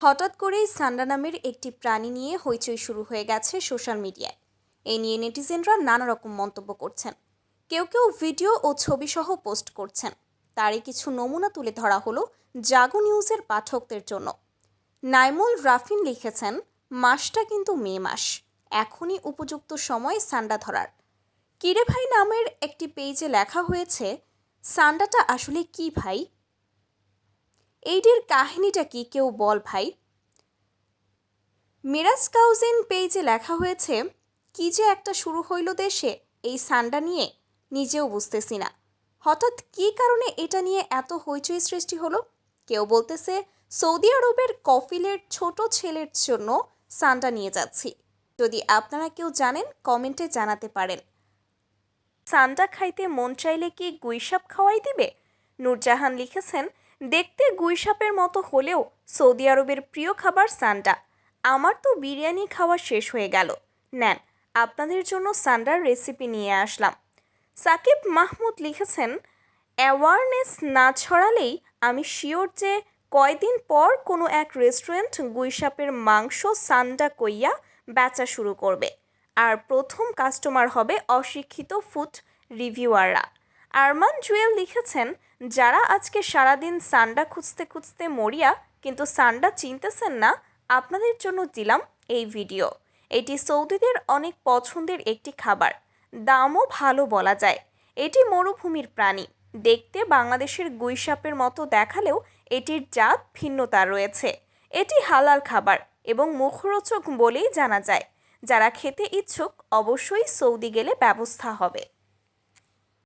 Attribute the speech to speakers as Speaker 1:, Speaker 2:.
Speaker 1: হঠাৎ করেই সান্ডা নামের একটি প্রাণী নিয়ে হইচই শুরু হয়ে গেছে সোশ্যাল মিডিয়ায়। এই নিয়ে নেটিজেনরা নানা রকম মন্তব্য করছেন। কেউ কেউ ভিডিও ও ছবি সহ পোস্ট করছেন। তারই কিছু নমুনা তুলে ধরা হলো জাগো নিউজের পাঠকদের জন্য। নাইমুল রাফিন লিখেছেন, মাসটা কিন্তু মে মাস। এখনই উপযুক্ত সময় সান্ডা ধরার। কিরে ভাই নামের একটি পেজে লেখা হয়েছে, সান্ডাটা আসলে কি ভাই? এইটির কাহিনীটা কি কেউ বল ভাই? মিরাজ কাউজিন পেজে লেখা হয়েছে, কি যে একটা শুরু হইল দেশে, এই সান্ডা নিয়ে নিজেও বুঝতেছি না। হঠাৎ কী কারণে এটা নিয়ে এত হইচই সৃষ্টি হলো? কেউ বলতেছে, সৌদি আরবের কফিলের ছোট ছেলের জন্য সান্ডা নিয়ে যাচ্ছি। যদি আপনারা কেউ জানেন, কমেন্টে জানাতে পারেন। সান্ডা খাইতে মন চাইলে কি গুইসাপ খাওয়াই দিবে? নূরজাহান লিখেছেন দেখতে গুইসাপের মতো হলেও সৌদি আরবের প্রিয় খাবার সান্ডা। আমার তো বিরিয়ানি খাওয়া শেষ হয়ে গেল। নেন, আপনাদের জন্য সান্ডার রেসিপি নিয়ে আসলাম। সাকিব মাহমুদ লিখেছেন অ্যাওয়ারনেস না ছড়ালেই আমি শিওর যে কয়দিন পর কোনো এক রেস্টুরেন্ট গুইসাপের মাংস, সান্ডা, কইয়া বেচা শুরু করবে। আর প্রথম কাস্টমার হবে অশিক্ষিত ফুড রিভিউয়াররা আরমান জুয়েল লিখেছেন, যারা আজকে সারাদিন সান্ডা খুঁজতে খুঁজতে মরিয়া, কিন্তু সান্ডা চিনতেছেন না, আপনাদের জন্য দিলাম এই ভিডিও। এটি সৌদিদের অনেক পছন্দের একটি খাবার। দামও ভালো বলা যায়। এটি মরুভূমির প্রাণী। দেখতে বাংলাদেশের গুইসাপের মতো দেখালেও এটির জাত ভিন্নতা রয়েছে। এটি হালাল খাবার এবং মুখরোচক বলেই জানা যায়। যারা খেতে ইচ্ছুক, অবশ্যই সৌদি গেলে ব্যবস্থা হবে।